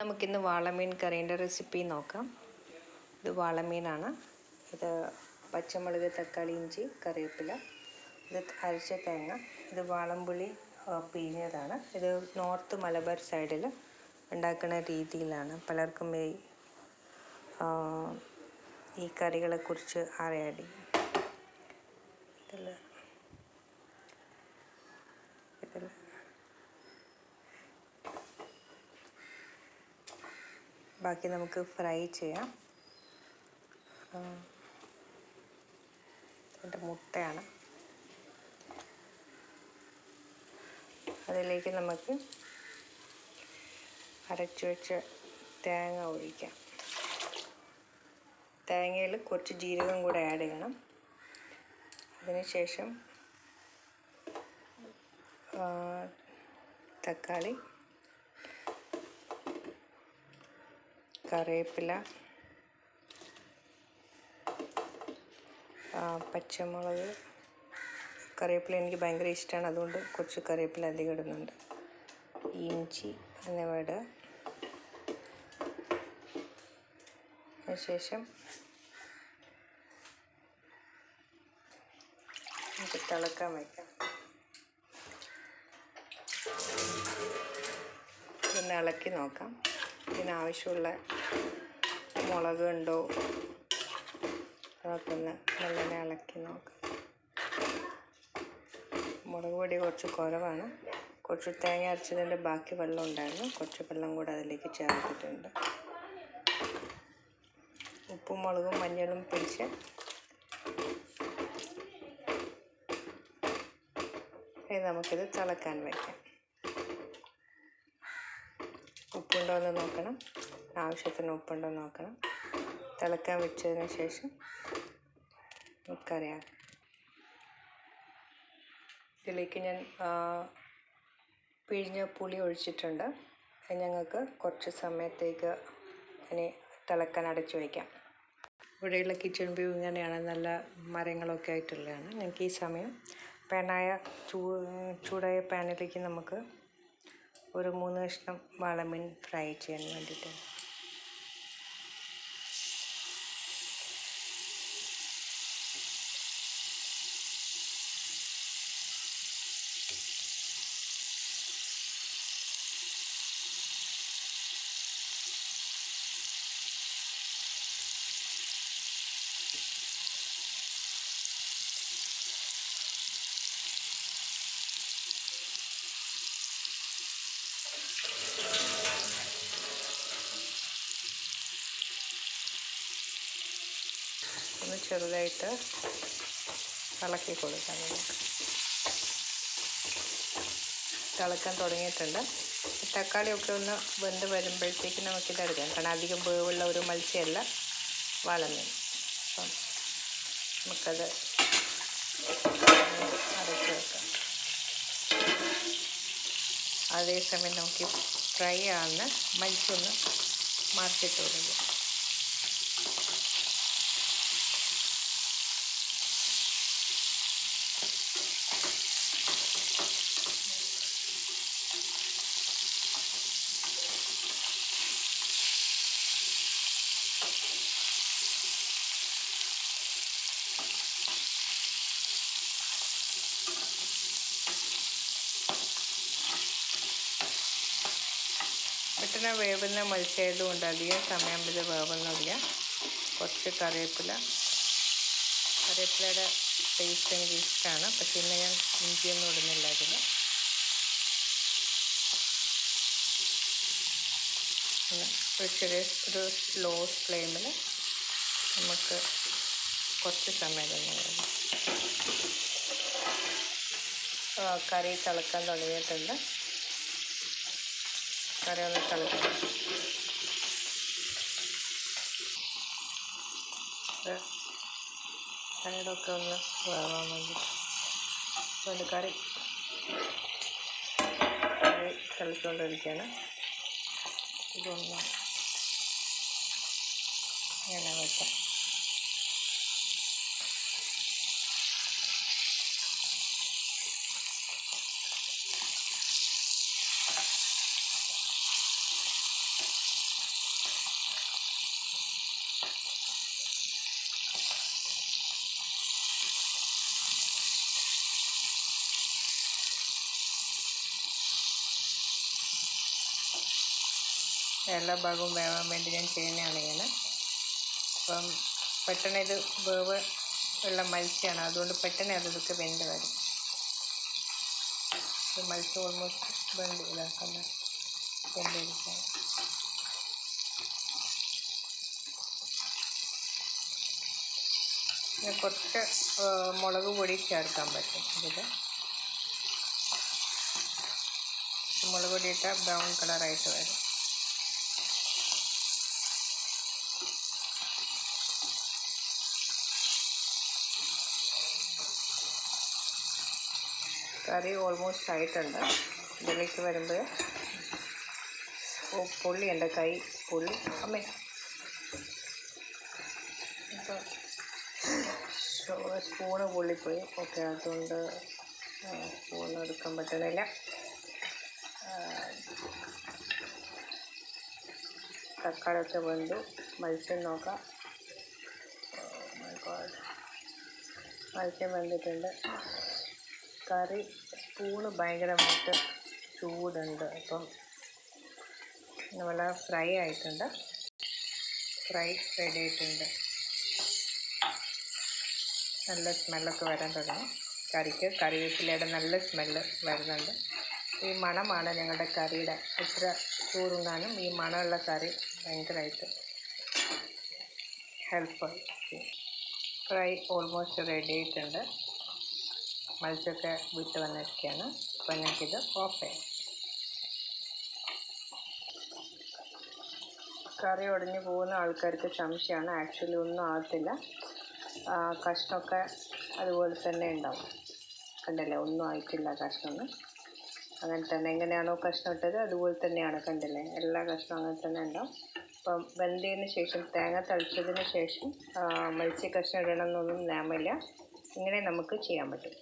നമുക്കിന്ന് വാളമീൻ കറീന്റെ റെസിപ്പി നോക്കാം. ഇത് വാളമീനാണ്. ഇത് പച്ചമുളക് തക്കാളി ഇഞ്ചി കറിവേപ്പില ഇത് അരച്ച തേങ്ങ ഇത് വാളംപുളി പിഴിഞ്ഞതാണ്. ഇത് നോർത്ത് മലബാർ സൈഡിൽ ഉണ്ടാക്കുന്ന രീതിയിലാണ് പലർക്കും ഈ ഈ കറികളെക്കുറിച്ച് അറിയാടി ബാക്കി നമുക്ക് ഫ്രൈ ചെയ്യാം. എന്റെ മുട്ടയാണ്. അതിലേക്ക് നമുക്ക് അരച്ചു വെച്ച തേങ്ങ ഒഴിക്കാം. തേങ്ങയിൽ കുറച്ച് ജീരകം കൂടെ ആഡ് ചെയ്യണം. അതിനുശേഷം തക്കാളി കറിവേപ്പില പച്ചമുളക്. കറിവേപ്പില എനിക്ക് ഭയങ്കര ഇഷ്ടമാണ് അതുകൊണ്ട് കുറച്ച് കറിവേപ്പില അധികം ഇടുന്നുണ്ട്. ഇഞ്ചി എന്നിവ ഇടുക അതിനുശേഷം നമുക്ക് തിളക്കാൻ വയ്ക്കാം പിന്നെ ഇളക്കി നോക്കാം. ഇതിനാവശ്യമുള്ള മുളക് ഉണ്ടോ? അതൊക്കെ ഒന്ന് നല്ലോണം ഇളക്കി നോക്കാം. മുളക് പൊടി കുറച്ച് കുറവാണ്. കുറച്ച് തേങ്ങ അരച്ചതിന്റെ ബാക്കി വെള്ളം ഉണ്ടായിരുന്നു. കുറച്ച് വെള്ളം കൂടെ അതിലേക്ക് ചേർത്തിട്ടുണ്ട്. ഉപ്പും മുളകും മഞ്ഞളും പിടിച്ച് നമുക്കിത് തിളക്കാൻ വയ്ക്കാം ഉപ്പുണ്ടോ എന്ന് നോക്കണം. ആവശ്യത്തിന് ഉപ്പുണ്ടോ എന്ന് നോക്കണം. തിളക്കാൻ വെച്ചതിന് ശേഷം നമുക്കറിയാം. ഇതിലേക്ക് ഞാൻ പിഴിഞ്ഞ പുളി ഒഴിച്ചിട്ടുണ്ട്. ഞങ്ങൾക്ക് കുറച്ച് സമയത്തേക്ക് ഇനി തിളക്കാൻ അടച്ചു വയ്ക്കാം. ഇവിടെയുള്ള കിച്ചൺ വ്യൂ ഇങ്ങനെയാണ്. നല്ല മരങ്ങളൊക്കെ ആയിട്ടുള്ളതാണ്. ഞങ്ങൾക്ക് ഈ സമയം പാനായ ചൂ ചൂടായ പാനിലേക്ക് നമുക്ക് ഒരു മൂന്ന് കഷ്ണം വാളമീൻ ഫ്രൈ ചെയ്യാൻ വേണ്ടിയിട്ട്. ഒന്ന് ചെറുതായിട്ട് ഇളക്കി കൊടുക്കാം. നമുക്ക് തിളക്കാൻ തുടങ്ങിയിട്ടുണ്ട്. തക്കാളിയൊക്കെ ഒന്ന് വെന്ത് വരുമ്പോഴത്തേക്ക് നമുക്കിത് എടുക്കാം കാരണം അധികം വേവുള്ള ഒരു മത്സ്യമല്ല വളമീൻ അപ്പം നമുക്കത് അടച്ചു വെക്കാം. അതേസമയം നമുക്ക് ഫ്രൈ ആവുന്ന മത്സ്യം ഒന്ന് മാർക്കറ്റ് കൊടുക്കാം പെട്ടെന്ന് വേവുന്ന മത്സ്യമായതുകൊണ്ട് അധികം സമയം ഇത് വേവുന്നില്ല കുറച്ച് കറിവേപ്പില. കറിവേപ്പിലയുടെ ടേസ്റ്റ് എനിക്ക് ഇഷ്ടമാണ് പക്ഷേ ഇന്ന് ഞാൻ ഇഞ്ചിയൊന്നും ഇടുന്നില്ല അതിൽ. ഒരു ചെറിയ ഒരു സ്ലോ ഫ്ലെയിമിൽ നമുക്ക് കുറച്ച് സമയം തന്നെ വേണം. കറി തിളക്കാൻ തുടങ്ങിയിട്ടുണ്ട്. കറി ഒന്ന് തിളക്കണം ഇത് സൈഡൊക്കെ ഒന്ന് വേവാൻ വേണ്ടി. കറി. കറി തിളച്ചുകൊണ്ടിരിക്കുകയാണ് ഇതൊന്ന് ഇങ്ങനെ വെക്കാം. എല്ലാ ഭാഗവും വേവാൻ വേണ്ടി ഞാൻ ചെയ്യുന്നതാണ് ഇങ്ങനെ. അപ്പം പെട്ടെന്ന് ഇത് വേവ് ഉള്ള മത്സ്യമാണ് അതുകൊണ്ട് പെട്ടെന്ന് അതൊക്കെ വെന്ത് വരും. മത്സ്യം ഓൾമോസ്റ്റ് വെന്ത് ഇതാക്കുന്ന വെന്തിരിക്കാൻ കുറച്ച് മുളക് പൊടി ചേർക്കാൻ പറ്റും ഇതിൽ മുളക് പൊടി ഇട്ടാൽ ബ്രൗൺ കളറായിട്ട് വരും. കറി ഓൾമോസ്റ്റ് ആയിട്ടുണ്ട്. ഇതിലേക്ക് വരുമ്പോൾ ഓ പുള്ളി എന്റെ കൈ പുള്ളി അമ്മേ. അപ്പോൾ സ്പൂണ് പൊള്ളിപ്പോയി. ഓക്കെ അതുകൊണ്ട് സ്പൂൺ എടുക്കാൻ പറ്റുന്നില്ല. ആ, തക്കാളിയൊക്കെ വെന്തു. മത്സ്യം നോക്കാം. മത്സ്യം വെന്തിട്ടുണ്ട്. കറി സ്പൂണ് ഭയങ്കരമായിട്ട് ചൂടുണ്ട്. അപ്പം നമ്മൾ ഫ്രൈ ആയിട്ടുണ്ട്. ഫ്രൈ റെഡി ആയിട്ടുണ്ട്. നല്ല സ്മെല്ലൊക്കെ വരാൻ തുടങ്ങി. കറിക്ക് കറിവേപ്പിലയുടെ നല്ല സ്മെല്ല് വരുന്നുണ്ട്. ഈ മണമാണ് ഞങ്ങളുടെ കറിയുടെ എത്ര ചൂടുങ്ങാനും ഈ മണമുള്ള കറി ഭയങ്കരമായിട്ട് ഹെൽപ്പ് ഫ്രൈ ഓൾമോസ്റ്റ് റെഡി ആയിട്ടുണ്ട്. മത്സ്യമൊക്കെ വിട്ട് വന്നിരിക്കുകയാണ്. അപ്പോൾ ഞങ്ങൾക്കിത് ഓഫ് ചെയ്യാം. കറി ഒടിഞ്ഞു പോകുന്ന ആൾക്കാർക്ക് സംശയമാണ്. ആക്ച്വലി ഒന്നും ആകത്തില്ല. കഷ്ണമൊക്കെ അതുപോലെ തന്നെ ഉണ്ടാവും. കണ്ടല്ലേ? ഒന്നും ആയിട്ടില്ല കഷ്ണം അങ്ങനെ തന്നെ എങ്ങനെയാണോ കഷ്ണം ഇട്ടത് അതുപോലെ തന്നെയാണ് കണ്ടല്ലേ? എല്ലാ കഷ്ണവും അങ്ങനെ തന്നെ ഉണ്ടാവും. അപ്പം വെന്തതിന് ശേഷം തേങ്ങ തളിച്ചതിന് ശേഷം മത്സ്യ കഷ്ണം ഇടണമെന്നൊന്നും നിയമമില്ല. ഇങ്ങനെ നമുക്ക് ചെയ്യാൻ പറ്റും.